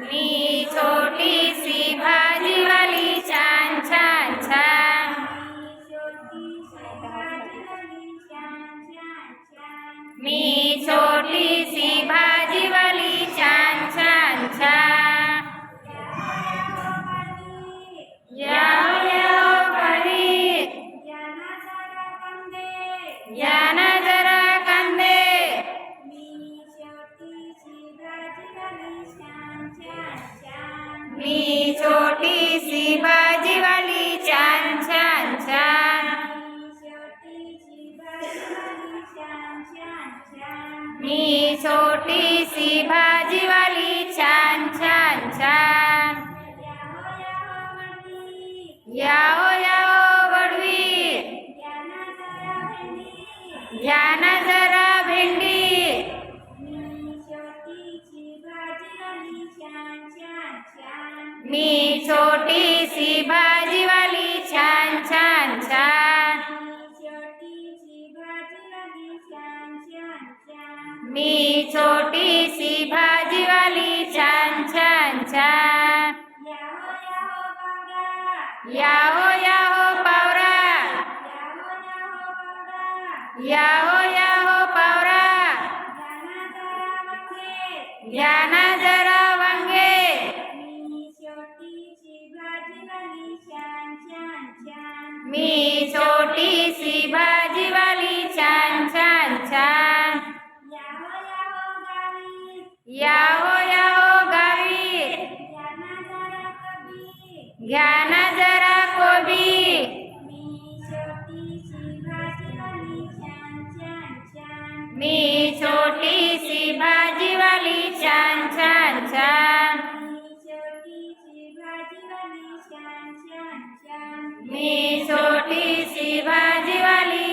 मी छोटीशी भाजीवाली छान छान छान. मी छोटीशी भाजीवाली छान छान छान. बाई या मी छोटीशी भाजीवाली छान छान छान. याओ याओ वडवी घ्या ना जरा भेंडी. मी छोटीशी भाजीवाली मी छोटीशी भाजीवाली छान छान छान. याहो याहो पावरा. याहो याहो पावरा. घ्या ना जरा वांगे. मी याहो याहो गावी. घ्या ना जरा कोबी. मी छोटीशी भाजीवाली छान छान छान. मी छोटीशी भाजीवाली